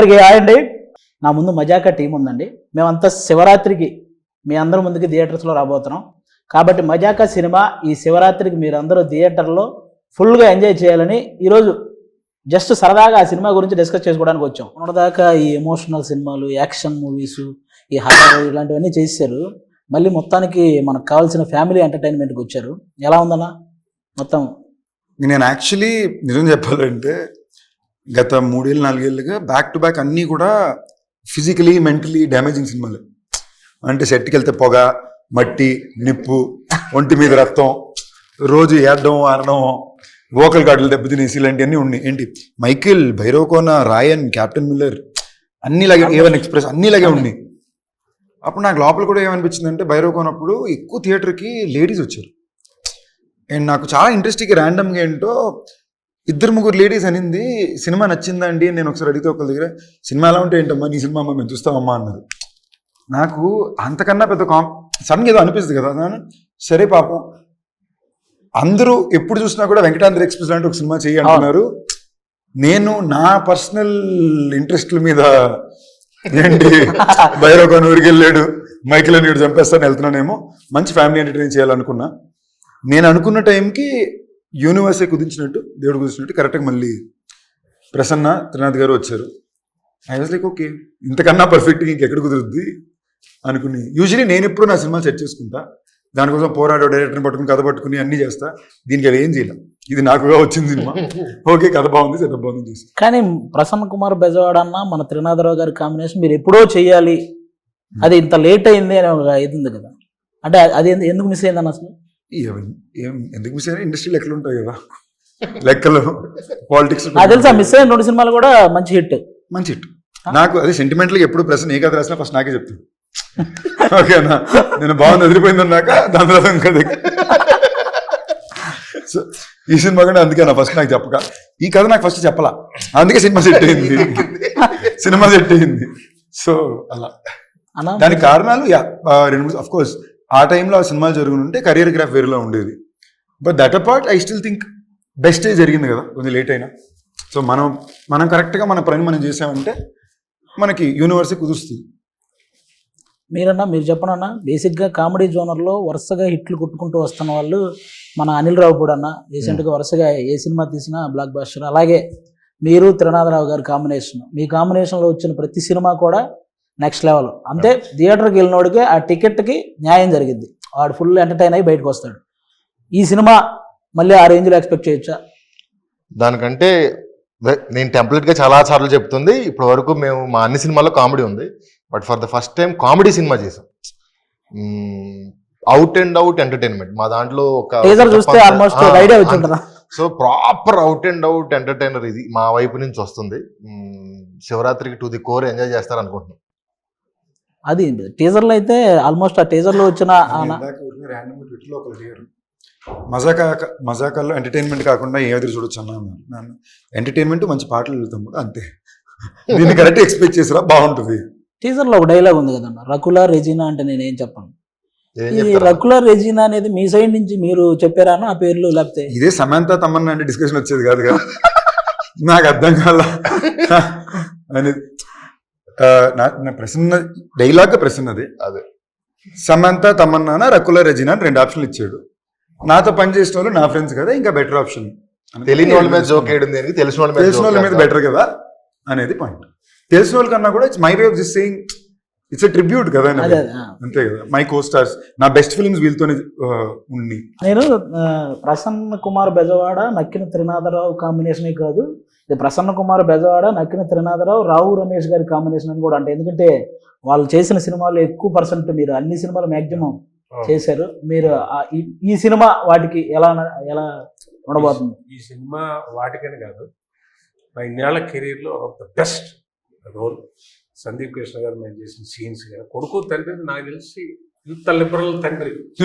అందరికీ అండి. నా ముందు మజాకా టీం ఉందండి. మేమంతా శివరాత్రికి మీ అందరి ముందుకి థియేటర్స్లో రాబోతున్నాం. కాబట్టి మజాకా సినిమా ఈ శివరాత్రికి మీరు అందరూ థియేటర్లో ఫుల్గా ఎంజాయ్ చేయాలని ఈరోజు జస్ట్ సరదాగా ఆ సినిమా గురించి డిస్కస్ చేసుకోవడానికి వచ్చాం. మొన్నదాకా ఈ ఎమోషనల్ సినిమాలు యాక్షన్ మూవీస్ ఈ హర్రర్ ఇలాంటివన్నీ చేశారు. మళ్ళీ మొత్తానికి మనకు కావాల్సిన ఫ్యామిలీ ఎంటర్టైన్మెంట్కి వచ్చారు. ఎలా ఉందన్నా? మొత్తం నేను యాక్చువల్లీ నిజం చెప్పాలంటే గత మూడేళ్ళు నాలుగేళ్ళుగా బ్యాక్ టు బ్యాక్ అన్నీ కూడా ఫిజికలీ మెంటలీ డ్యామేజింగ్ సినిమాలు. అంటే సెట్కి వెళ్తే పొగ మట్టి నిప్పు ఒంటి మీద రక్తం రోజు ఏడడం ఆడడం వోకల్ గార్డులు దెబ్బతినేసి ఇలాంటివన్నీ ఉన్నాయి. ఏంటి? Michael Bhairavakona Raayan captain Miller అన్ని లాగే ఏవన్ ఎక్స్ప్రెస్ అన్ని లాగే ఉన్నాయి. అప్పుడు నాకు లోపల కూడా ఏమనిపించిందంటే భైరవకోనప్పుడు ఎక్కువ థియేటర్కి లేడీస్ వచ్చారు. అండ్ నాకు చాలా ఇంట్రెస్టింగ్ ర్యాండమ్గా ఏంటో ఇద్దరు ముగ్గురు లేడీస్ అనింది సినిమా నచ్చిందా అండి అని నేను ఒకసారి అడిగితే ఒకరి దగ్గర సినిమా ఎలా ఉంటే ఏంటమ్మా? నీ సినిమా అమ్మా మేము చూస్తామమ్మా అన్నారు. నాకు అంతకన్నా పెద్ద కాం సడన్గా ఏదో అనిపిస్తుంది కదా నేను, సరే పాపం అందరూ ఎప్పుడు చూసినా కూడా వెంకటాంధ్ర ఎక్స్ప్రెస్ లాంటి ఒక సినిమా చేయి అంటున్నారు. నేను నా పర్సనల్ ఇంట్రెస్ట్ల మీద ఏంటి? భైరవ ఊరికి వెళ్ళాడు మైకిల్ అని చంపేస్తాను వెళ్తున్నానేమో. మంచి ఫ్యామిలీ ఎంటర్టైన్ చేయాలనుకున్నా. నేను అనుకున్న టైంకి యూనివర్సే కుదించినట్టు దేవుడు కుదించినట్టు కరెక్ట్గా మళ్ళీ ప్రసన్న త్రినాథ్ గారు వచ్చారు. ఐ వాజ్ లైక్ ఓకే ఇంతకన్నా పర్ఫెక్ట్గా ఇంకెక్కడ కుదురుద్ది? అనుకుని యూజువలీ నేను ఎప్పుడు నా సినిమా సెట్ చేసుకుంటా. దానికోసం పోరాడు డైరెక్టర్ని పట్టుకుని కథ పట్టుకుని అన్నీ చేస్తా. దీనికి అది ఏం చేయలేం. ఇది నాకుగా వచ్చింది సినిమా. ఓకే కథ బాగుంది సెటప్ బాగుంది చేసి. కానీ ప్రసన్న కుమార్ బెజవాడ అన్న మన త్రినాథరావు గారి కాంబినేషన్ మీరు ఎప్పుడో చేయాలి అది ఇంత లేట్ అయింది అని ఒక ఇది ఉంది కదా. అంటే అది ఎందుకు మిస్ అయింది అసలు? ఏం- ఎందుకు మిస్ అయినా ఇండస్ట్రీ లెక్కలు ఉంటాయి కదా. లెక్కలు పాలిటిక్స్ తెలుసా మిస్ అయిన రెండు సినిమాలు కూడా మంచి హిట్. మంచి హిట్. నాకు అదే సెంటిమెంటల్గా ఎప్పుడు ప్రశ్న ఏ కథ రాసినా ఫస్ట్ నాకే చెప్తాను ఓకేనా? నేను బాగుంది వదిలిపోయింది అన్నాక దాని తర్వాత ఇంకా సో ఈ సినిమా కూడా అందుకే నా ఫస్ట్ నాకు చెప్పక. ఈ కథ నాకు ఫస్ట్ చెప్పలా. అందుకే సినిమా సెట్ అయింది. సినిమా సెట్ అయింది. సో అలా. దానికి కారణాలు యా రెండు మూడు అఫ్ కోర్స్ ఆ టైంలో ఆ సినిమాలు జరుగుతుంటే కరియర్ గ్రాఫ్ వేరేలా ఉండేది. But that apart I still think best జరిగింది కదా కొంచెం లేట్ అయినా. సో మనం మనం కరెక్ట్గా మన పని మనం చేసామంటే మనకి యూనివర్సిటీ కుదురుస్తుంది. మీరన్నా మీరు చెప్పనన్నా బేసిక్గా కామెడీ జోనర్లో వరుసగా హిట్లు కొట్టుకుంటూ వస్తున్న వాళ్ళు మన అనిల్ రావు కూడా అన్న రీసెంట్గా వరుసగా ఏ సినిమా తీసినా బ్లాక్ బాస్టర్ అలాగే మీరు త్రినాథరావు గారి కాంబినేషన్ మీ కాంబినేషన్లో వచ్చిన ప్రతి సినిమా కూడా నెక్స్ట్ లెవెల్ అంతే థియేటర్కి వెళ్ళినోడికి ఆ టికెట్కి న్యాయం జరిగింది. వాడు ఫుల్ ఎంటర్టైన్ అయ్యి బయటకు వస్తాడు. ఈ సినిమా మళ్ళీ ఆ రేంజ్లో ఎక్స్పెక్ట్ చేయొచ్చా? దానికంటే నేను టెంప్లెట్గా చాలా సార్లు చెప్తుంది. ఇప్పటి వరకు మేము మా అన్ని సినిమాల్లో కామెడీ ఉంది. But for the first time comedy cinema చేసాం. అవుట్ అండ్ అవుట్ ఎంటర్టైన్మెంట్ మా దాంట్లో ఒక టీజర్ చూస్తే almost idea so proper out and out entertainer ఇది. మా వైపు నుంచి వస్తుంది. శివరాత్రికి టు ది కోర్ ఎంజాయ్ చేస్తారు అనుకుంటున్నాం అది టీజర్లో అయితే ఆల్మోస్ట్ ఆ టీజర్లో వచ్చిన మజాకా మజాకాల్లో ఎంటర్టైన్మెంట్ కాకుండా ఏ ఎదురు చూడొచ్చు అన్నాను ఎంటర్టైన్మెంట్ మంచి పాటలు వెళ్తాం కూడా అంతే. దీన్ని కరెక్ట్ ఎక్స్పెక్ట్ చేసిరా బాగుంటుంది. టీజర్లో ఒక డైలాగ్ ఉంది కదన్న రకుల రెజినా అంటే నేనేం చెప్పను. ఏం ఈ చెప్తారా? రకుల రెజినా అనేది మీ సైడ్ నుంచి మీరు చెప్పారా అన్న ఆ పేర్లు లేకపోతే? ఇదే సమంత తమన్నా అంటే డిస్కషన్ వచ్చేది కాదు కదా నాకు అర్థం కాల? అనేది నా నా ప్రసన్న డైలాగ్ ప్రసన్నది. అదే. సమంత తమన్నా రకుల రజినా అని రెండు ఆప్షన్లు ఇచ్చాడు. నాతో పని చేసిన వాళ్ళు నా ఫ్రెండ్స్ కదా ఇంకా బెటర్ ఆప్షన్ తెలియని వాళ్ళ మీద జోక్ వేయడం దేనికి? తెలిసిన వాళ్ళ మీద తెలిసిన వాళ్ళ మీద. బెటర్ కదా అనేది పాయింట్ తెలిసిన వాళ్ళ కన్నా కూడా it's my way of this saying it's a tribute కదా. అంతే కదా. మై కో స్టార్స్ నా బెస్ట్ ఫిల్మ్స్ వీళ్ళతోనే ఉండి. నేను ప్రసన్న కుమార్ బెజవాడ నక్కిన త్రినాథరావు కాంబినేషనే కాదు. ఇది ప్రసన్న కుమార్ బెజవాడ నక్కిన త్రినాథరావు రావు రమేష్ గారి కాంబినేషన్ అని కూడా అంటే ఎందుకంటే వాళ్ళు చేసిన సినిమాలు ఎక్కువ పర్సెంట్ మీరు అన్ని సినిమాలు మాక్సిమం చేశారు. మీరు ఈ- సినిమా వాటికి ఎలా ఎలా ఉండబోతుంది? ఈ సినిమా వాటికని కాదు. నా ఇన్నేళ్ళ కెరీర్లో of the best role Sandeep Krishna గారు మేము చేసిన సీన్స్ కానీ కొడుకు తండ్రి నాకు తెలిసి ఇంత లిబరల్ తండ్రి?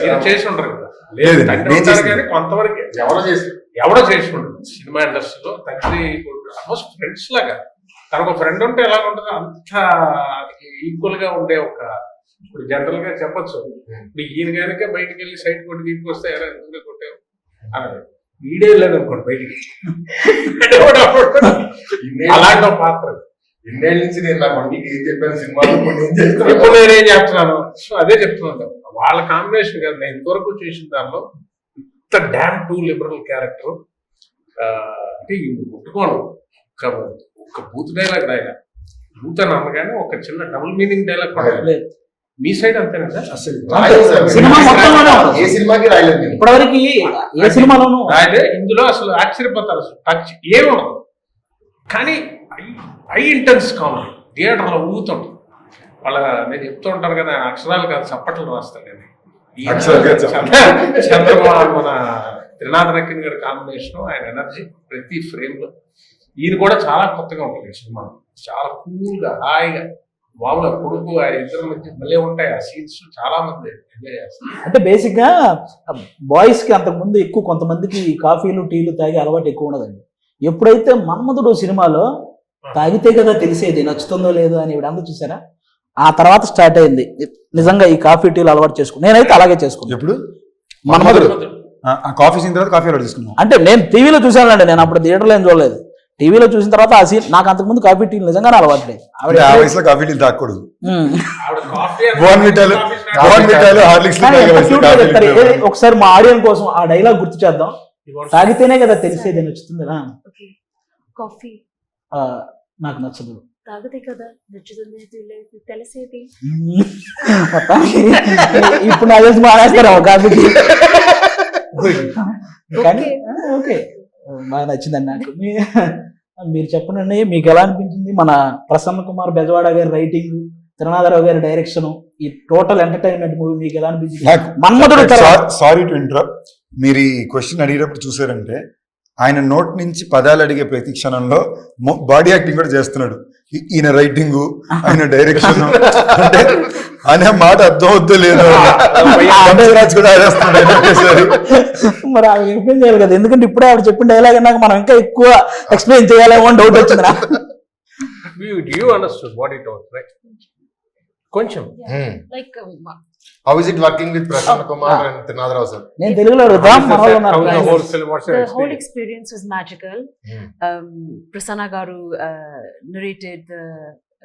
మీరు చేసి ఉండరు కదా. లేదు తండ్రి కొంతవరకు. ఎవరో చేసి ఎవడో చేసి ఉండదు సినిమా ఇండస్ట్రీలో తండ్రి ఆల్మోస్ట్ ఫ్రెండ్స్ లాగా. తనకు ఫ్రెండ్ ఉంటే ఎలా ఉంటుందో అంత ఈక్వల్గా ఉండే ఒక ఇప్పుడు జనరల్గా చెప్పొచ్చు. ఇప్పుడు ఈయన కనుక బయటికి వెళ్ళి సైడ్ కొట్టి తీసుకొస్తే ఎలా ఎందుకు కొట్టావు? అని వీడే లేదు అనుకోండి బయటికి. అలాంటి పాత్ర ఇన్నేళ్ళ నుంచి నేను నా కొడుకుకి ఏం చెప్పాను సినిమాలో ఏం ఇప్పుడు నేనేం చెప్తున్నాను సో అదే చెప్తున్నాను. వాళ్ళ కాంబినేషన్ కదా. నేను ఇంతవరకు చేసిన దానిలో ఇంత డ్యామ్ టూ లిబరల్ క్యారెక్టర్ అంటే ఇవి ముట్టుకోను. ఒక ఒక బూత్ డైలాగ్ రాయగా బూత్ అని అనగానే ఒక చిన్న డబుల్ మీనింగ్ డైలాగ్ కూడా. మీ సైడ్ అంతేనా సార్ అసలు. సినిమా. ఏ సినిమాకి రాయలేదు నేను ఇప్పటివరకు ఏ సినిమాలోనూ అయితే ఇందులో అసలు ఆశ్చర్యపోతారు అసలు. టచ్ ఏముండదు. కానీ ఐ ఇంటెన్స్ కామెడీ థియేటర్లో ఊగుతుంటుంది వాళ్ళ నేను చెప్తూ ఉంటాను కదా అక్షరాలు కాదు చప్పట్లు రాస్తాను నేను. చంద్రబాబు మన త్రినాథ్ రకిన్ గారి కాంబినేషన్ ఆయన ఎనర్జీ ప్రతి ఫ్రేమ్లో. ఈయన కూడా చాలా కొత్తగా ఉంటుంది సినిమా. చాలా కూల్గా హాయిగా మామూలుగా కొడుకు ఆ ఇద్దరు మధ్య భలే ఉంటాయి ఆ సీన్స్ చాలా మంది ఎంజాయ్ చేస్తారు. అంటే బేసిక్గా బాయ్స్కి అంతకు ముందు ఎక్కువ కొంతమందికి కాఫీలు టీలు తాగే అలవాటు ఎక్కువ ఉండదండి. ఎప్పుడైతే మన్మధుడు సినిమాలో తాగితే కదా తెలిసేది నచ్చుతుందో లేదో అని ఇప్పుడు అందరూ చూసారా? ఆ తర్వాత స్టార్ట్ అయింది. నిజంగా ఈ కాఫీ టీలు అలవాటు చేసుకున్నాను నేనైతే అలాగే చేసుకున్నాను. ఎప్పుడు? మన్మధుడు కాఫీ సీన్ తర్వాత కాఫీ అలవాటు తీసుకున్నాం అంటే నేను టీవీలో చూసానండి నేను అప్పుడు థియేటర్లో ఏం చూడలేదు. టీవీలో చూసిన తర్వాత ఆ సీన్ నాకు అంతకుముందు కాఫీ టీలు నిజంగానే అలవాటు లేదు అంటే ఆ వయసులో కాఫీ ఒకసారి మా ఆడియన్స్ కోసం ఆ డైలాగ్ గుర్తు చేద్దాం. తాగితేనే కదా తెలిసేది నచ్చుతుంది ఓకే. కాఫీ. ఆ, నాకు నచ్చదు. కదా నచ్చుతుంది తెలియదు, తెలిసేది. ఇప్పుడు మానేస్తారు కానీ Okay. ఆ, ఓకే. బాగా నచ్చిందండి నాకు. మీ మీరు చెప్పండి మీకు ఎలా అనిపించింది మన ప్రసన్న కుమార్ బెజవాడ గారి రైటింగ్ తిరునాథరావు గారి డైరెక్షన్ ఈ టోటల్ ఎంటర్టైన్మెంట్ మూవీ మీకు ఎలా అనిపించింది? సారీ టు ఇంటరప్ట్ మీరు ఈ క్వశ్చన్ అడిగేటప్పుడు చూసారంటే ఆయన నోట్ నుంచి పదాలు అడిగే ప్రతి క్షణంలో బాడీ యాక్టింగ్ కూడా చేస్తున్నాడు. ఈయన రైటింగ్ ఆయన డైరెక్షన్. అంటే అనే మాట అర్థం అవుద్దో లేదో రాజ్ కూడా. మరి ఆవిడ ఎక్స్ప్లెయిన్ చేయాలి కదా. ఎందుకంటే ఇప్పుడే ఆవిడ చెప్పిన డైలాగ్ నాకు మనం ఇంకా ఎక్కువ ఎక్స్ప్లెయిన్ చేయాలేమో అని డౌట్ వచ్చింది you understood what it was right కొంచెం. Like How is it working with Prasanna Kumar and Trinatharao sir నేను తెలుగులో అడుగుతా మన వాళ్ళు ఉన్నారు. How the whole film, what's your the whole experience? experience was magical. Um, Prasanna Garu uh, narrated the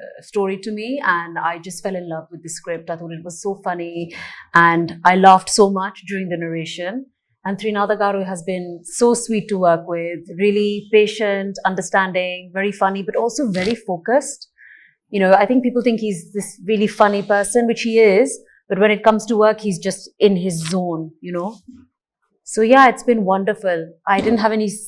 uh, story to me, and I just fell in love with the script. I thought it was so funny, and I laughed so much during the narration. And Trinada Garu has been so sweet to work with, really patient, understanding, very funny, but also very focused. You know, I think people think he's this really funny person, which he is, but when it comes to work, he's just in his zone, you know. So yeah, it's been wonderful. I didn't have any s-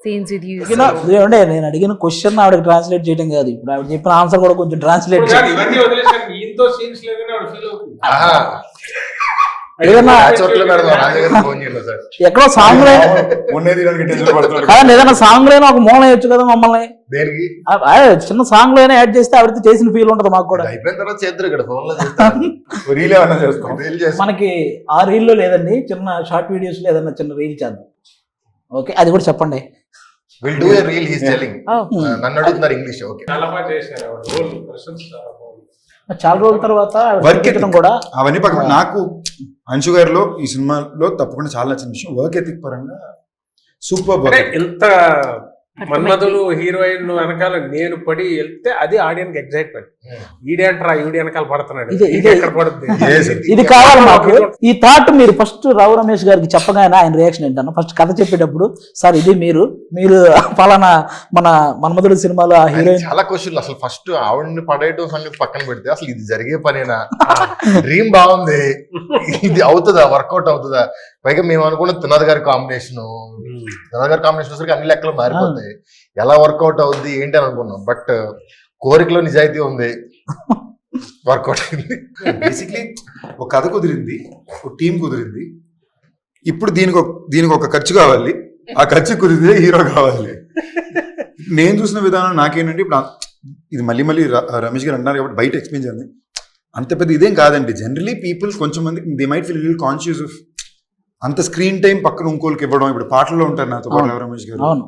scenes with you. You know, so- ఏమంటే నేను అడిగిన question ఆవిడకి translate చేయడం కాదు ఇప్పుడు ఆవిడ చెప్పిన answer కూడా కొంచెం ట్రాన్స్లేట్ ఇప్పుడు ఎక్కడో సాంగ్ ఏదైనా సాంగ్లోనే ఒక మూల వేయచ్చు కదా మమ్మల్ని. దేనికి? ఆ- ఆ చిన్న సాంగ్లోనే యాడ్ చేస్తే ఆవిడతో చేసిన ఫీల్ ఉంటుంది మాకు కూడా. అయిపోయిన తర్వాత చేద్దరు ఇక్కడ ఫోన్లో మనకి ఆ రీల్లో లేదండి చిన్న షార్ట్ వీడియోస్లో ఏదన్నా చిన్న రీల్ చేద్దాం. ఓకే అది కూడా చెప్పండి. Will do a reel he's telling Oh, నన్ను అడుగుతున్నారు ఇంగ్లీష్ ఓకే చాలా రోజుల తర్వాత చూపించడం ethic. కూడా అవన్నీ పక్కన నాకు అంశు గారిలో ఈ సినిమాలో తప్పకుండా చాలా నచ్చిన విషయం. వర్క్ ఎథిక్ పరంగా సూపర్ అంటే ఇంత మన్మధుడు హీరోయిన్ వెనకాల నేను పడి వెళ్తే అది ఆడియన్స్ ఎగ్జైట్మెంట్ ఈడేంట్రా ఈడి వెనకాల పడుతున్నాడు. ఇదే- కావాలి మాకు. ఈ థాట్ మీరు ఫస్ట్ రావు రమేష్ గారికి చెప్పగానే ఆయన రియాక్షన్ ఏంటన్నా? ఫస్ట్ కథ చెప్పేటప్పుడు సార్ ఇది మీరు మీరు పలానా మన మన్మధుడు సినిమాలో ఆ హీరోయిన్ చాలా క్వశ్చన్లు. అసలు ఫస్ట్ ఆవిడని పడేయటం సంగతి పక్కన పెడితే అసలు ఇది జరిగే పనేనా? డ్రీమ్ బాగుంది. ఇది అవుతుందా? వర్కౌట్ అవుతుందా? పైగా మేము అనుకున్న తినద్ గారి కాంబినేషన్ తినద్ గారి కాంబినేషన్ వచ్చరికి అన్ని లెక్కలు మారిపోతాయి. ఎలా వర్కౌట్ అవుద్ది ఏంటి అని అనుకున్నాం. బట్ కోరికలో నిజాయితీ ఉంది. వర్కౌట్ అయింది. బేసిక్లీ ఒక కథ కుదిరింది ఒక టీం కుదిరింది. ఇప్పుడు దీనికి ఒక దీనికి ఒక ఖర్చు కావాలి. ఆ ఖర్చు కుదిరితే హీరో కావాలి. నేను చూసిన విధానం నాకేంటంటే ఇప్పుడు ఇది మళ్ళీ మళ్ళీ ర- రమేష్ గారు అంటున్నారు కాబట్టి బయట ఎక్స్ప్లెయిన్ చేయాలి అంత పెద్ద ఇదేం కాదండి. జనరలీ పీపుల్ కొంచెం మంది they might feel conscious of అంత స్క్రీన్ టైం పక్కన ఇంకోళ్ళకి ఇవ్వడం ఇప్పుడు పాటల్లో ఉంటారు నాతో పాటు. రమేష్ గారు. అవును.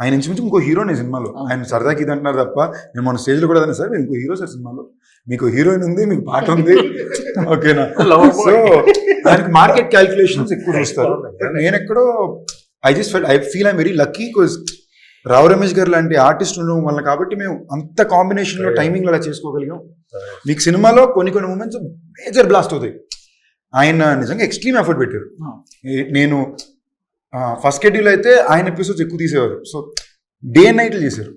ఆయన ఇంచుమించు ఇంకో హీరోనే సినిమాలో. ఆయన సరదాకి ఇది అంటున్నారు తప్ప నేను మన స్టేజ్లో కూడా అదే సార్ మీరు ఇంకో హీరో సార్ సినిమాలో. మీకు హీరోయిన్ ఉంది మీకు పాట ఉంది. ఓకేనా? సో దానికి మార్కెట్ క్యాల్కులేషన్స్ ఎక్కువ చూస్తారు. నేను ఎక్కడో I just fell I feel I'm very lucky because Rao Ramesh గారు లాంటి ఆర్టిస్ట్ ఉండడం వల్ల కాబట్టి మేము అంత కాంబినేషన్లో Yeah. టైమింగ్ అలా చేసుకోగలిగాం. మీకు సినిమాలో కొన్ని కొన్ని మూమెంట్స్ మేజర్ బ్లాస్ట్ అవుతాయి. ఆయన నిజంగా ఎక్స్ట్రీమ్ ఎఫర్ట్ పెట్టారు. నేను ఫస్ట్ షెడ్యూల్ అయితే ఆయన ఎపిసోడ్స్ ఎక్కువ తీసేవారు. సో డే అండ్ నైట్లు చేశారు.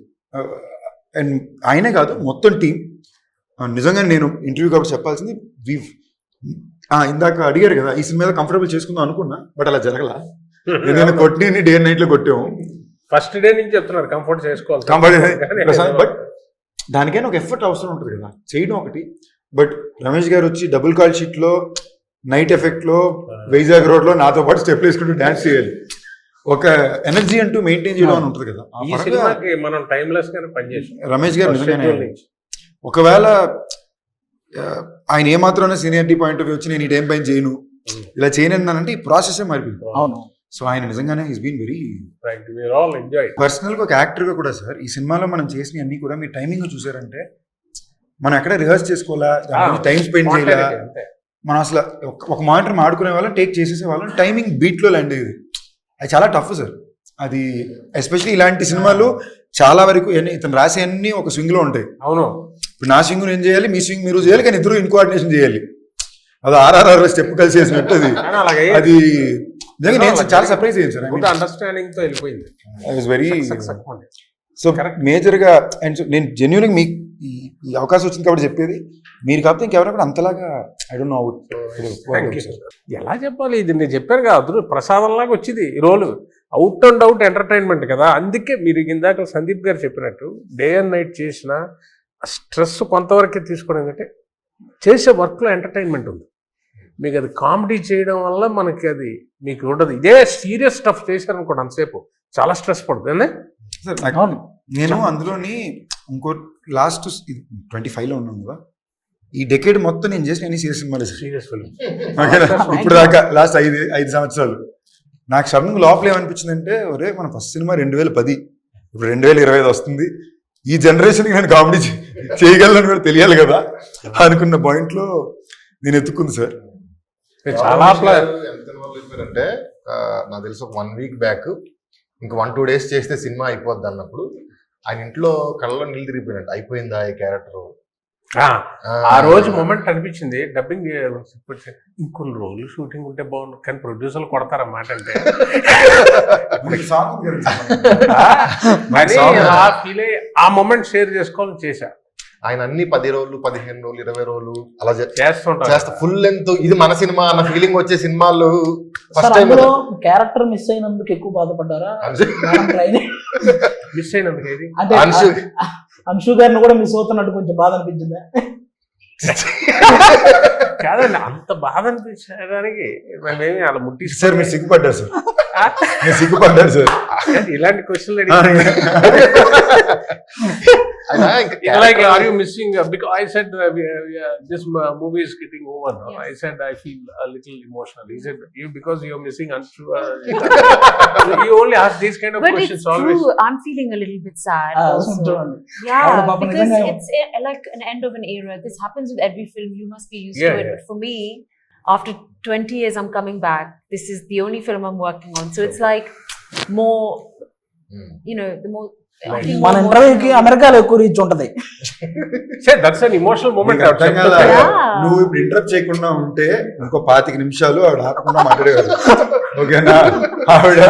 అండ్ ఆయనే కాదు మొత్తం టీం నిజంగా నేను ఇంటర్వ్యూ కాబట్టి చెప్పాల్సింది వి ఇందాక అడిగారు కదా ఈ సినిమా కంఫర్టబుల్ చేసుకుందాం అనుకున్నా బట్ అలా జరగల. నేను కొట్టి డే అండ్ నైట్లో కొట్టాము. ఫస్ట్ డే నుంచి చెప్తున్నారు కంఫర్ట్ చేసుకోవాలి. కంఫర్ట్ బట్ దానికైనా ఒక ఎఫర్ట్ అవసరం ఉంటుంది కదా చేయడం ఒకటి. బట్ రమేష్ గారు వచ్చి డబుల్ కాల్ షీట్లో నైట్ ఎఫెక్ట్లో వైజాగ్ రోడ్లో నాతో పాటు స్టెప్ వేసుకుంటూ డాన్స్ చేయాలి. ఒక ఎనర్జీ అంటూ మెయింటైన్ చేయడం అని ఉంటుంది కదా. ఈ సినిమాకి మనం టైమ్లెస్ గానే పనిచేసాం. రమేష్ గారు నిజంగానే. ఒకవేళ ఆయన ఏమాత్రం సీనియారిటీ పాయింట్ ఆఫ్ వ్యూ వచ్చి నేను ఈ టైం పైన చేయను. ఇలా చేయనన్నానంటే ఈ ప్రాసెస్ మారిపోయింది. అవును. సో ఆయన నిజంగానే ఈస్ బీన్ వెరీ. పర్సనల్గా ఒక యాక్టర్గా కూడా సార్ ఈ సినిమాలో మనం చేసిన అన్ని కూడా మీ టైమింగ్ చూసారంటే మనం ఎక్కడ రిహర్స్ చేసుకోవాలా? టైం స్పెండ్ చేయాలా. మనం అసలు ఒక- మానిటర్ ఆడుకునే వాళ్ళం టేక్ చేసేసే వాళ్ళం. టైమింగ్ బీట్లో ల్యాండ్ అయ్యేది. అది చాలా టఫ్ సార్. అది ఎస్పెషల్లీ ఇలాంటి సినిమాలు చాలా వరకు ఇతను రాసే అన్ని ఒక స్వింగ్లో ఉంటాయి. అవును. ఇప్పుడు నా స్వింగ్ నేను చేయాలి మీ స్వింగ్ మీరు చేయాలి కానీ ఇద్దరు ఇన్కోఆర్డినేషన్ చేయాలి. అది ఆర్ఆర్ఆర్ స్టెప్ కలిసి చేసినట్టు అది. అది నేను చాలా సర్ప్రైజ్ అయ్యాను సార్ అండర్స్టాండింగ్తో వెళ్ళిపోయింది. వెరీ. సో మేజర్గా అండ్ నేను జెన్యున్ మీకు ఈ- ఈ అవకాశం వచ్చింది కాబట్టి చెప్పేది. మీరు కాకపోతే ఇంకెవరైనా కూడా అంతలాగా ఐ డోంట్ నో. ఎలా చెప్పాలి? ఇది నేను చెప్పాను కదా అదృ ప్రసాదం లాగా వచ్చింది ఈ role out and out entertainment కదా. అందుకే మీరు ఇందాక సందీప్ గారు చెప్పినట్టు డే అండ్ నైట్ చేసిన స్ట్రెస్ కొంతవరకే తీసుకోవడం ఏంటంటే చేసే వర్క్లో ఎంటర్టైన్మెంట్ ఉంది. మీకు అది కామెడీ చేయడం వల్ల మనకి అది మీకు ఉండదు. ఇదే సీరియస్ స్టఫ్ చేశారనుకోండి అంతసేపు చాలా స్ట్రెస్ పడుతుంది నేను అందులోని ఇంకో లాస్ట్ ట్వంటీ ఫైవ్లో ఉన్నాను కదా. ఈ డెకేడ్ మొత్తం నేను చేసిన అన్ని సీరియస్ సినిమాలు? సార్ సీరియస్ ఫిల్మ్ ఓకేనా? ఇప్పుడు దాకా లాస్ట్ ఐదు ఐదు సంవత్సరాలు. నాకు సడన్ లోపల ఏమనిపించింది అంటే ఒరే మన ఫస్ట్ సినిమా రెండు వేల పది ఇప్పుడు రెండు వేల ఇరవై ఐదు వస్తుంది. ఈ జనరేషన్కి నేను కామెడీ చేయగలను కూడా తెలియాలి కదా అనుకున్న point లో నేను ఎత్తుకుంది సార్ చాలా ఆ, నాకు తెలిసి ఒక వన్ వీక్ బ్యాక్ ఇంక వన్ టూ డేస్ చేస్తే సినిమా అయిపోద్ది అన్నప్పుడు ఆయన ఇంట్లో కళ్ళలో నీళ్ళు తిరిగిపోయినట్టు. అయిపోయిందా ఈ క్యారెక్టర్? ఆ, రోజు మూమెంట్ అనిపించింది. డబ్బింగ్ ఇంకొన్ని రోజులు షూటింగ్ ఉంటే బాగుండు. కానీ ప్రొడ్యూసర్లు కొడతారు అన్నమాట అంటే. ఆ? మూమెంట్ షేర్ చేసుకోవాలని చేశా. ఆయన అన్ని పది రోజులు పదిహేను రోజులు ఇరవై రోజులు అలా చే- చేస్తుంటా చేస్తా ఫుల్ లెంత్ ఇది మన సినిమా అన్న ఫీలింగ్ వచ్చే సినిమాలు ఫస్ట్ టైం క్యారెక్టర్ మిస్ అయినందుకు ఎక్కువ బాధపడ్డారా? మిస్ అయినందుకు ఏది? అంటే అంశు. అంశు గారిని కూడా మిస్ అవుతున్నట్టు కొంచెం బాధ అనిపించిందా? కాదండి అంత బాధ అనిపించడానికి మేమేమి అలా ముట్టి సార్ మీరు సిగ్గుపడ్డారు సార్. మీరు సిగ్గుపడ్డారు సార్. ఇలాంటి క్వశ్చన్లు like, are you missing? Uh, because I said uh, uh, this movie is getting over. I said I feel a little emotional. He said because you're missing untrue. You only ask these kind of but questions it's. True. I'm feeling a little bit sad. also. Yeah, because it's eh, like an end of an era. This happens with every film. You must be used to it. But for me, after 20 years, I'm coming back. This is the only film I'm working on. So it's like more Hmm. you know, the more. I Right. feel మన ఇంటర్వ్యూకి. అమెరికాలో ఎక్కువ reach ఉంటది. నువ్వు ఇప్పుడు interrupt చేయకుండా ఉంటే ఇంకో పాతిక నిమిషాలు ఆవిడ ఆపకుండా మాట్లాడేవారు ఓకేనా ఆవిడ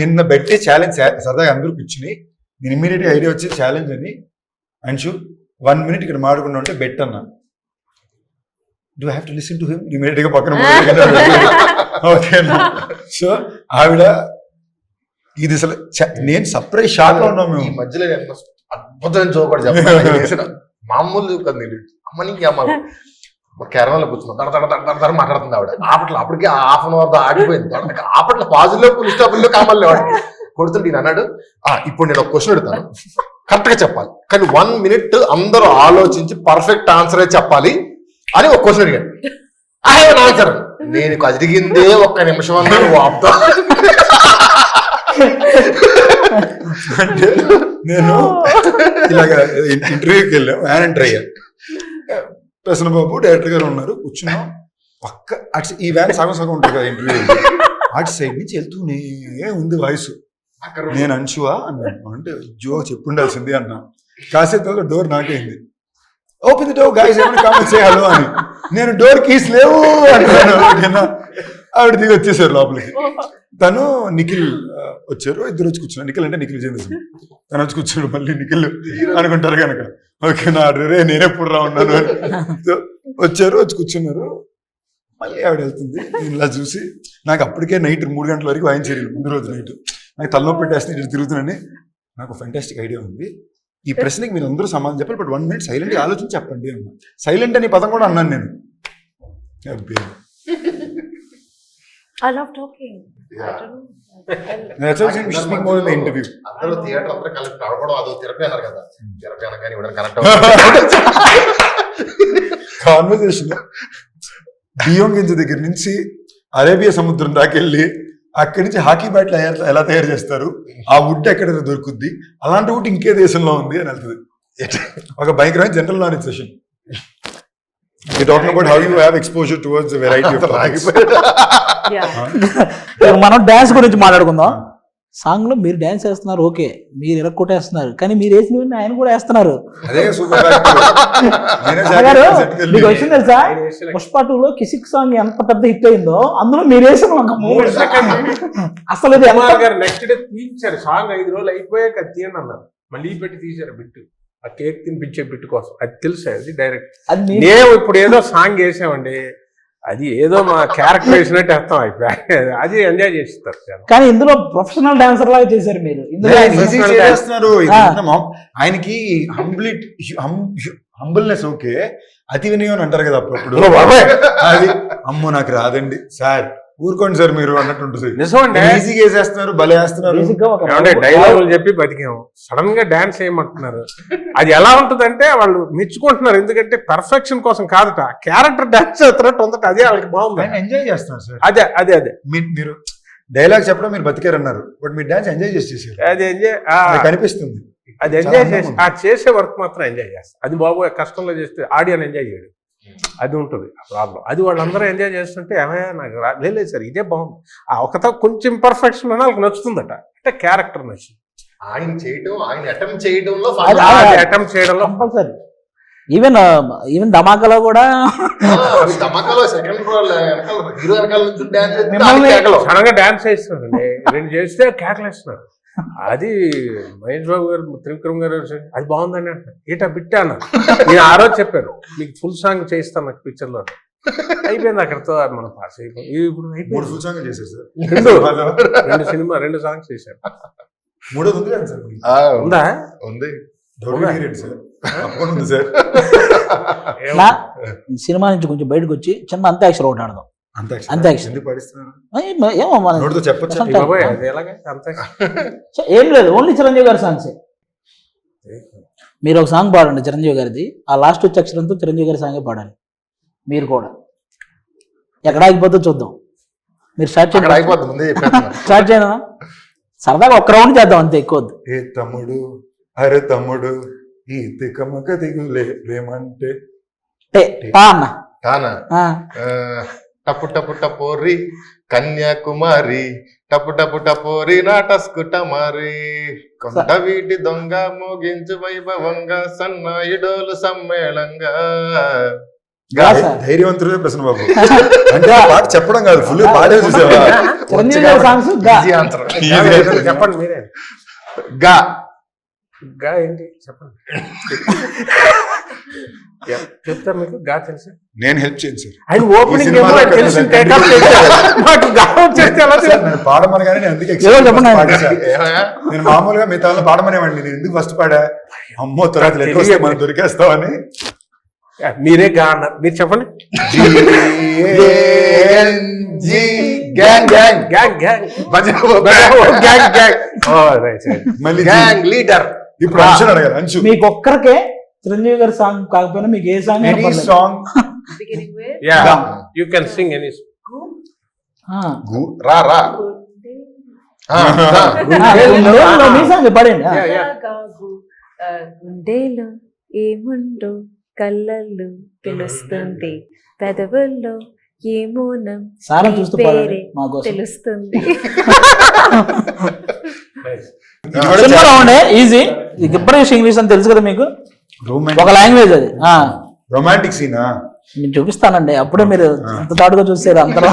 నిన్న పెట్టే ఛాలెంజ్ సరదాగా అందరూ కూర్చుని నేను ఇమీడియట్గా ఐడియా వచ్చే ఛాలెంజ్ అని అంశు వన్ మినిట్ ఇక్కడ మాట్లాడకుండా ఉంటే బెట్ అన్నా do have to listen to him ఇమీడియట్గా పక్కన ఓకేనా సో ఆవిడ ఇది అసలు నేను సర్ప్రైజ్ షాక్లో ఉన్నాం ఈ మధ్యలో నేను అద్భుతమైన ఆయన చేసిన మామూలు కదా నేను అమ్మనికి అమ్మ కేరళలో కూర్చున్నాం. దడ దడ దడ దడ మాట్లాడుతుంది ఆవిడ. ఆపట్ల అప్పటికే హాఫ్ అన్ అవర్ ఆగిపోయింది. ఆపట్ల పాజులో ఫుల్ స్టాపుల్లో కామల్ వాడికి కొడుతుంటే ఈయన అన్నాడు ఆ ఇప్పుడు నేను ఒక క్వశ్చన్ అడుగుతాను. కరెక్ట్గా చెప్పాలి. కానీ వన్ మినిట్ అందరూ ఆలోచించి పర్ఫెక్ట్ ఆన్సరే చెప్పాలి అని ఒక క్వశ్చన్ అడిగాడు. ఐ హావ్ ఆన్సర్ నేను అడిగిందే ఒక్క నిమిషం అన్నా నువ్వు ఆపుతా అంటే నేను ఇలాగ ఇంటర్వ్యూకి వెళ్ళాం యాన్ ఎంటర్ అయ్యా ప్రసన్న బాబు డైరెక్టర్ గారు ఉన్నారు కూర్చున్నాం. పక్క అటు ఈ వ్యాన్ సగం సగం ఉంటుంది కదా ఇంటర్వ్యూ అటు సైడ్ నుంచి వెళ్తూనే ఉంది వాయిస్. నేను అంశువా అన్నాను. అంటే జో చెప్పుండాల్సింది అన్నా కాసేపు తర్వాత డోర్ నాకైంది. ఓపెన్ ది డోర్ గైస్ ఏమైనా కామెంట్ చేయాలో అని. నేను డోర్ కీస్ లేవు అంటున్నాను ఆవిడ దిగి వచ్చేసారు లోపలికి తను నిఖిల్ వచ్చారు. ఇద్దరు వచ్చి కూర్చున్నారు. నిఖిల్ అంటే నిఖిల్ విజేంద్ర తను వచ్చి కూర్చున్నాడు మళ్ళీ నిఖిల్ అనుకుంటారు కనుక ఓకే నా రే నేను ఎప్పుడు రా ఉన్నాను వచ్చారు వచ్చి కూర్చున్నారు. మళ్ళీ ఆవిడ వెళ్తుంది. నేను ఇలా చూసి నాకు అప్పటికే నైట్ మూడు గంటల వరకు వాయించారు ముందు రోజు నైట్. నాకు తలనొప్పి పెట్టేస్తే ఇటు తిరుగుతున్నాను. నాకు ఫెంటాస్టిక్ ఐడియా ఉంది. ఈ ప్రశ్నకి మీరు అందరూ సమాధానం చెప్పాలి బట్ వన్ మినిట్ సైలెంట్ ఆలోచించి చెప్పండి అన్న. సైలెంట్ అనే పదం కూడా అన్నాను నేను. అబ్బే. I love talking. I don't know. That's why I said we should speak more in the interview. అందరూ థియేటర్ అందరూ కలిపి నడవడం అదో థెరపీ అన్నారు కదా. థెరపీ అనగానే ఇవ్వడం కనెక్ట్ కాన్వర్సేషన్ బియ్యం గింజ దగ్గర నుంచి అరేబియా సముద్రం దాకా వెళ్ళి అక్కడి నుంచి హాకీ బ్యాట్లు ఎలా- ఎలా తయారు చేస్తారు? ఆ వుడ్ ఎక్కడ దొరుకుద్ది? అలాంటి వుడ్ ఇంకే దేశంలో ఉంది అని వెళ్తుంది. ఒక బైక్ రాని general knowledge session. You talking about how you have exposure towards variety of Yeah. ఇప్పుడు మనం డ్యాన్స్ గురించి మాట్లాడుకుందాం. సాంగ్లో మీరు డ్యాన్స్ వేస్తున్నారు ఓకే. మీరు ఇరక్కొట్టేస్తున్నారు కానీ మీరు వేసినవన్నీ ఆయన కూడా వేస్తున్నారు. అదే సూపర్ అన్నగారు మీకు వచ్చింది తెలుసా? పుష్ప టూ లో కిసిక్ సాంగ్ ఎంత పెద్ద హిట్ అయిందో అందులో మీరు వేసిన ఒక మూడు సెకండ్ అసలు నెక్స్ట్ డే తీయించారు. సాంగ్ ఐదు రోజులు అయిపోయాక తీయండి అన్నారు. మళ్ళీ పెట్టి తీశారు బిట్టు. ఆ కేక్ తినిపించే బిట్టు కోసం. అది తెలుసా? అది డైరెక్ట్ మేము ఇప్పుడు ఏదో సాంగ్ వేసామండి. అది ఏదో మా క్యారెక్టర్ వేసినట్టు వేస్తాం అయిపోయి అది ఎంజాయ్ చేస్తారు. కానీ ఇందులో ప్రొఫెషనల్ డాన్సర్ లాగా చేశారు మీరు. చేస్తున్నారు ఆయనకి హంబ్లిట్ హంబుల్నెస్ ఓకే అతి వినయం అని అంటారు కదా బాబాయ్. అది అమ్మో నాకు రాదండి సార్. ఊరుకోండి సార్ మీరు అన్నట్టు ఉంటుంది. నిజం అండి ఈజీగా వేసేస్తున్నారు భలే వేస్తున్నారు. డైలాగులు చెప్పి బతికాము సడన్గా డాన్స్ చేయమంటున్నారు. అది ఎలా ఉంటుందంటే వాళ్ళు మెచ్చుకుంటున్నారు. ఎందుకంటే పర్ఫెక్షన్ కోసం కాదట. క్యారెక్టర్ డాన్స్ చేస్తున్నట్టు ఉందట. అదే వాళ్ళకి బాగుంది. ఆయన ఎంజాయ్ చేస్తున్నారు సార్. అదే అదే అదే. మీ- మీరు డైలాగ్ చెప్పడం మీరు బతికారన్నారు. బట్ మీరు డాన్స్ ఎంజాయ్ చేసి చేశారు. అది ఎంజాయ్ అది కనిపిస్తుంది అది ఎంజాయ్ చేసి ఆ చేసే వర్క్ మాత్రం ఎంజాయ్ చేస్తారు అది బాబు కష్టంలో చేస్తే ఆడియన్ ఎంజాయ్ చేయడు. అది ఉంటుంది ప్రాబ్లం అది వాళ్ళందరూ ఎంజాయ్ చేస్తుంటే ఏమయ్యా నాకు లేదు సార్ ఇదే బాగుంది. ఆ ఒకతో కొంచెం పర్ఫెక్షన్ అని వాళ్ళకి నచ్చుతుందట. అంటే క్యారెక్టర్ నచ్చింది. ఆయన చేయటం ఆయన అటెంప్ట్ చేయడంలో అటెంప్ట్ చేయడంలో కంపల్సరీ. ఈవెన్ ఈవెన్ ధమాకాలో కూడా ధమాకాలో సెకండ్ హీరో డాన్స్ మిమ్మల్ని- సడన్గా డాన్స్ చేస్తున్నారండి రెండు చేస్తే కేకలేస్తున్నారు. అది మహేష్ బాబు గారు త్రివిక్రమ్ గారు అది బాగుందని అంటారు ఏటా బిట్టా అన్నారు. నేను ఆ రోజు చెప్పాను మీకు ఫుల్ సాంగ్ చేయిస్తాను నాకు పిక్చర్లో అయిపోయింది అక్కడతో అది మనం పాస్ అయిపోయింది ఇప్పుడు అయిపోయింది. ఫుల్ సాంగ్ రెండు. రెండు సినిమా రెండు సాంగ్స్ చేశారు. మూడోది ఉంది? కదా సార్. ఉందా ఉంది సినిమా నుంచి కొంచెం బయటకు వచ్చి చిన్న అంత్యాక్షరం ఒకటి ఆడదాం. అంత్యాక్షరం. ఏమో మన చెప్పొచ్చు? ఏం లేదు ఓన్లీ చిరంజీవి గారి సాంగ్స్ మీరు ఒక సాంగ్ పాడండి చిరంజీవి గారిది. ఆ లాస్ట్ వచ్చే అక్షరంతో చిరంజీవి గారి సాంగే పాడాలి. మీరు కూడా. ఎక్కడ ఆగిపోతుందో చూద్దాం. మీరు స్టార్ట్ చేయండి. స్టార్ట్ చేయనా సరదాగా ఒక్క రౌండ్ చేద్దాం అంతే ఎక్కువ. ఏ తమ్ముడు అరే తమ్ముడు ఈ తికమక దిగులే ప్రేమంటే టే పా అన్న టపు టపు టపోరి కన్యాకుమారి టపు టపు టపోరి నాటస్కుట మరి. కొండ వీటి దొంగ మోగించు వైభవంగా సన్నాయిడోలు సమ్మేళంగా. ధైర్యవంతుడే ప్రశ్న బాబు. అంటే ఆ పాట చెప్పడం కాదు ఫుల్ పాడే చూసావా చెప్పండి మీరే. గా. గా ఏంటి? చెప్పండి. చెప్తా మీకు గా తెలుసు? నేను హెల్ప్ చేయను సార్. ఆయన ఓపెనింగ్ తెలిసి టేకప్ మాకు గా వచ్చేస్తే ఎలా? నేను పాడమనగానే నేను అందుకే? నేను మామూలుగా మిగతా పాడమనేవాడిని. నేను ఎందుకు ఫస్ట్ పాడా? అమ్మో తర్వాత లెక్క మనం దొరికేస్తామని. మీరే గా అన్నారు. మీరు చెప్పండి. G gang gang. Gang gang. Gang gang gang. Oh right right మళ్ళీ గ్యాంగ్ లీడర్. ఇప్పుడు అడగాలి అంశు. మీకు ఒక్కరికే చిరంజీవి గారి సాంగ్ కాకపోయినా మీకు ఏ సాంగ్ అయినా ఎనీ పర్లేదు. సాంగ్ Beginning with యా గా. యూ కెన్ సింగ్ ఎనీ ఆ. రా రా ఆ, రా. ఆ, గుండెల్లో మీ సాంగ్ పాడండి ఆ. Yeah, yeah. గాగు, ఆ, గుండెలో ఏముండో కళ్ళల్లో తెలుస్తుంది. పెదవుల్లో ఏమోనం సారం చూస్తూ నీ పాడండి పేరే మా కోసం. తెలుస్తుంది. ఇది కూడా ఈజీ గిబ్బరిష్ ఇంగ్లీష్ అని తెలుసు కదా మీకు? ఒక లాంగ్వేజ్ అది. రొమాంటిక్ సీనా నేను చూపిస్తానండి. అప్పుడే మీరు అంత తాడుగా చూసారు అన్నా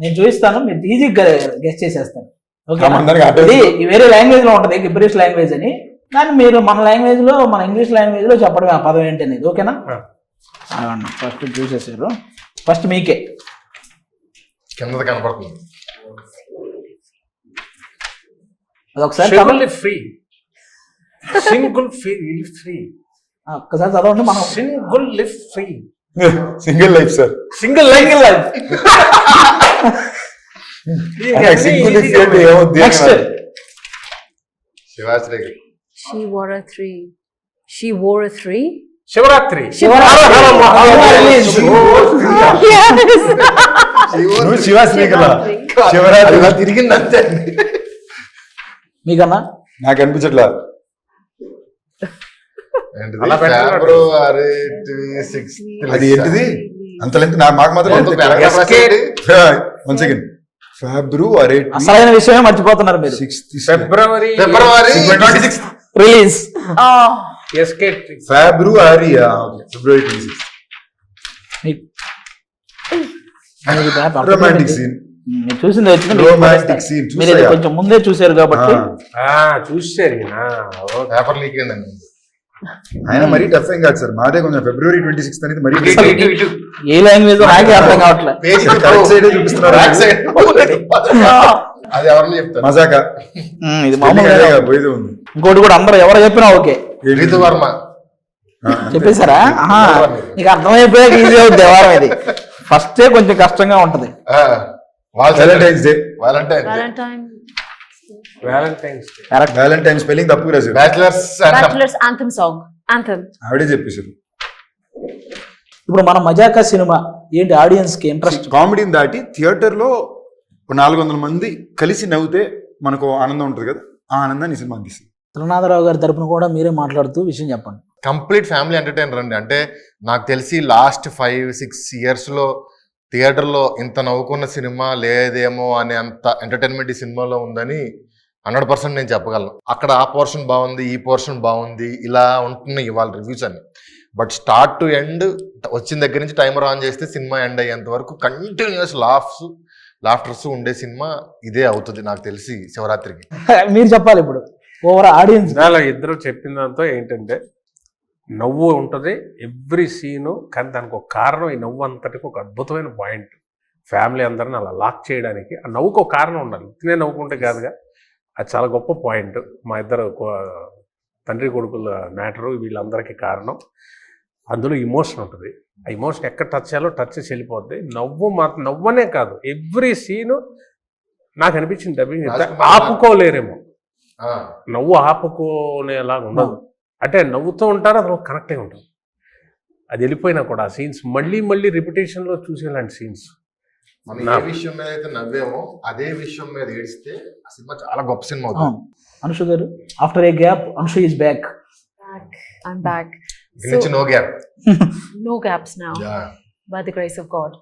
నేను చూపిస్తాను. మీరు ఈజీగా గెస్ట్ చేసేస్తాను. ఓకే ఇది వేరే లాంగ్వేజ్లో ఉంటది గిబ్బరిష్ లాంగ్వేజ్ అని. కానీ మీరు మన లాంగ్వేజ్లో మన ఇంగ్లీష్ లాంగ్వేజ్లో చెప్పడమే ఆ పదం ఏంటి అనేది ఓకేనా. ఫస్ట్ చూసేసారు. ఫస్ట్ మీకే. కింద కనపడుతుంది. అది ఒకసారి సింగిల్ చదవండి. ఫ్రీ సింగిల్ ఫ్రీ ఫ్రీ ఆ, ఒక్కసారి చదవండి మనం. Single live free single life sir single life life single life అంటే ఏమవుద్ది. Shivasri. She wore a three. She wore a three. Shivaratri Shivaratri. Shivaratri. ఇలా తిరిగింది అంతే మీకన్నా? నాకు అనిపించట్లా. ఏంటిది? అలా పెట్టాలి. ఫిబ్రవరి సిక్స్ అది ఏంటిది? అంత లెంత్ నాకు మాకు మాత్రం. వన్ సెకండ్ ఫిబ్రవరి అసలైన విషయమే మర్చిపోతున్నారు మీరు. Sixth February February twenty six release SK February February twenty six romantic scene చూసింది వచ్చింది మీరు? కొంచెం ముందే చూసారు కాబట్టి. చూసారు పేపర్ లీక్ అయిందండి. ఆయన మరీ టఫ్ ఏం కాదు సార్. మాదే కొంచెం ఫిబ్రవరి ట్వంటీ సిక్స్త్ అనేది మరీ. ఏ లాంగ్వేజ్ నాకే అర్థం కావట్లేదు చూపిస్తున్నారు. అది ఎవరిని చెప్తారు? మజాక. ఇది మామూలుగా పోయేది ఉంది. ఇంకోటి కూడా అందరూ ఎవరు చెప్పినా ఓకే. రీతు వర్మ. చెప్పేశారా? నీకు అర్థమైపోయాక ఈజీ అవుతుంది వారం ఇది. ఫస్టే కొంచెం కష్టంగా ఉంటది. వ్యాలంటైన్స్ డే వ్యాలంటైన్ స్పెల్లింగ్ తప్పు బ్యాచిలర్స్. ఆవిడే ఇప్పుడు మన మజాకా సినిమా ఏంటి ఆడియన్స్కి ఇంట్రెస్ట్ కామెడీని దాటి థియేటర్లో నాలుగు వందల మంది కలిసి నవ్వుతే మనకు ఆనందం ఉంటుంది కదా? ఆ ఆనందాన్ని ఈ సినిమా అందిస్తుంది. త్రినాథరావు గారి తరపున కూడా మీరే మాట్లాడుతూ విషయం చెప్పండి. కంప్లీట్ ఫ్యామిలీ ఎంటర్టైనర్ అండి. అంటే నాకు తెలిసి లాస్ట్ ఫైవ్ సిక్స్ ఇయర్స్ లో థియేటర్లో ఇంత నవ్వుకున్న సినిమా లేదేమో అనే అంత ఎంటర్టైన్మెంట్ ఈ సినిమాలో ఉందని హండ్రెడ్ పర్సెంట్ నేను చెప్పగలను. అక్కడ ఆ పోర్షన్ బాగుంది ఈ పోర్షన్ బాగుంది ఇలా ఉంటున్నాయి ఇవాళ రివ్యూస్ అన్ని. బట్ స్టార్ట్ టు ఎండ్ వచ్చిన దగ్గర నుంచి టైమర్ ఆన్ చేస్తే సినిమా ఎండ్ అయ్యేంత వరకు కంటిన్యూస్ లాఫ్స్ లాఫ్టర్స్ ఉండే సినిమా ఇదే అవుతుంది నాకు తెలిసి శివరాత్రికి. మీరు చెప్పాలి ఇప్పుడు. ఓవర్ ఆడియన్స్ ఇద్దరు చెప్పిన దాంతో ఏంటంటే నవ్వు ఉంటుంది ఎవ్రీ సీను కానీ దానికి ఒక కారణం ఈ నవ్వు అంతటికి ఒక అద్భుతమైన పాయింట్. ఫ్యామిలీ అందరిని అలా లాక్ చేయడానికి ఆ నవ్వుకు ఒక కారణం ఉండాలి. తినే నవ్వుకుంటే కాదుగా. అది చాలా గొప్ప పాయింట్. మా ఇద్దరు తండ్రి కొడుకుల మ్యాటరు వీళ్ళందరికీ కారణం. అందులో ఇమోషన్ ఉంటుంది. ఆ ఇమోషన్ ఎక్కడ టచ్ చేయాలో టచ్ చేసి వెళ్ళిపోద్ది. నవ్వు మాత్రం నవ్వనే కాదు. ఎవ్రీ సీను నాకు అనిపించింది డబ్బింగ్. ఆపుకోలేరేమో. నవ్వు ఆపుకోనేలాగా ఉండదు. అంటే నవ్వుతూ ఉంటారు అతను కనెక్ట్ అయి ఉంటాం అది వెళ్ళిపోయినా కూడా ఆ సీన్స్ మళ్ళీ మళ్ళీ రిపిటేషన్లో చూసేలాంటి సీన్స్. విషయం మీద అయితే నవ్వేమో అదే విషయం మీద ఏడిస్తే ఆ సినిమా చాలా గొప్ప సినిమా అనుష గారు after a gap Anusha is back back నుంచి నో గ్యాప్ నో గ్యాప్స్ నా by the grace of God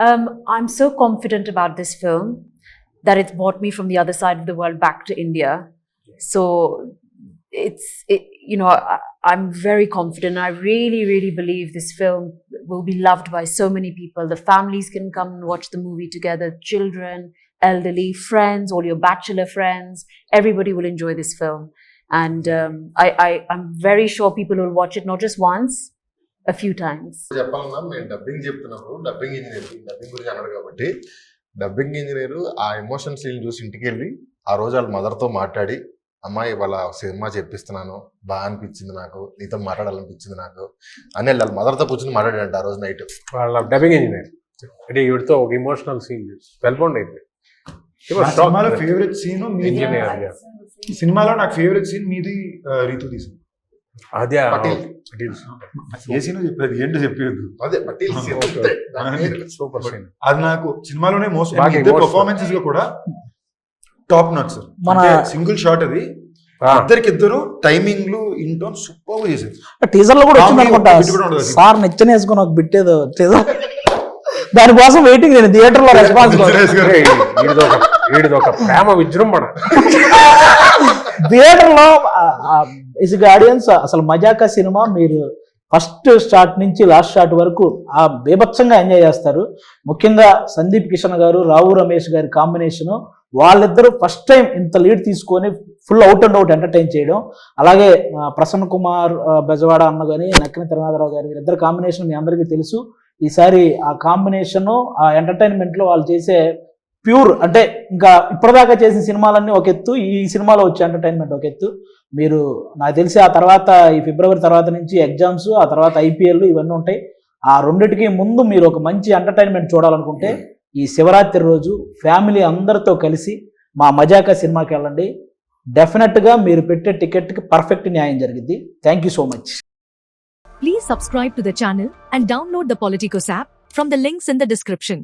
um i'm so confident about this film that it's brought me from the other side of the world back to india. So it's, it, you know, I, I'm very confident. I really, really believe this film will be loved by so many people. The families can come and watch the movie together, children, elderly, friends, all your bachelor friends. Everybody will enjoy this film. And um, I, I, I'm very sure people will watch it not just once, a few times. చెప్పాలన్నా మేము dubbing చెప్తున్నప్పుడు dubbing engineer dubbing గురించి అన్నాడు కాబట్టి dubbing engineer ఆ emotion scene చూసి ఇంటికి వెళ్ళి ఆ రోజు వాళ్ళ మదర్తో మాట్లాడి అమ్మాయి వాళ్ళ సినిమా చెప్పిస్తున్నాను బాగా అనిపించింది నాకు నీతో మాట్లాడాలనిపించింది నాకు అని వాళ్ళ మదర్తో కూర్చొని మాట్లాడాడంట ఆ రోజు నైట్ వాళ్ళ డబ్బింగ్ ఇంజనీర్ అంటే ఈవిడతో ఒక ఇమోషనల్ సీన్ వెల్బౌండ్ అయిపోయి నా సినిమాలో ఫేవరెట్ సీన్ ఇంజనీర్ సినిమాలో నాకు ఫేవరెట్ సీన్ మీది రీతు తీసింది అదే పటేల్. ఏ సీన్ చెప్పేది? ఏంటో చెప్పేది? అదే పటేల్. సూపర్ అది నాకు సినిమాలోనే మోస్ట్. పర్ఫార్మెన్సెస్లో కూడా టాప్ నాట్ సార్ మన- సింగిల్ షాట్ అది. ఆ, ఇద్దరికి ఇద్దరు టైమింగ్లు ఇంటోన్ సూపర్ చేశారు. టీజర్లో కూడా వచ్చింది అనుకుంటా. సార్ నిచ్చెన వేసుకొని ఒక బిట్ ఏదో టీజర్ దానికోసం వెయిటింగ్ నేను థియేటర్లో రెస్పాన్స్ ఒక ప్రేమ విజృంభణ. థియేటర్లో ఇస్ ఆడియన్స్ అసలు మజాకా సినిమా మీరు ఫస్ట్ స్టార్ట్ నుంచి లాస్ట్ స్టార్ట్ వరకు ఆ బీభత్సంగా ఎంజాయ్ చేస్తారు. ముఖ్యంగా సందీప్ కిషన్ గారు రావు రమేష్ గారి కాంబినేషన్ వాళ్ళిద్దరూ ఫస్ట్ టైం ఇంత లీడ్ తీసుకొని full out and out entertain చేయడం. అలాగే ప్రసన్న కుమార్ బెజవాడ అన్న కానీ నక్కిన తిరునాథరావు గారి వీళ్ళిద్దరు కాంబినేషన్ మీ అందరికీ తెలుసు. ఈసారి ఆ కాంబినేషన్ ఆ ఎంటర్టైన్మెంట్లో వాళ్ళు చేసే ప్యూర్ అంటే ఇంకా ఇప్పటిదాకా చేసిన సినిమాలన్నీ ఒక ఎత్తు ఈ సినిమాలో వచ్చే ఎంటర్టైన్మెంట్ ఒక ఎత్తు. మీరు నాకు తెలిసి ఆ తర్వాత ఈ ఫిబ్రవరి తర్వాత నుంచి ఎగ్జామ్స్ ఆ తర్వాత ఐపీఎల్ ఇవన్నీ ఉంటాయి. ఆ రెండింటికి ముందు మీరు ఒక మంచి ఎంటర్టైన్మెంట్ చూడాలనుకుంటే ఈ శివరాత్రి రోజు ఫ్యామిలీ అందరితో కలిసి మా మజాక సినిమాకి వెళ్ళండి. డెఫినెట్గా మీరు పెట్టే టికెట్కి పర్ఫెక్ట్ న్యాయం జరిగింది. Thank you so much please subscribe to the channel and download the app from the links in the description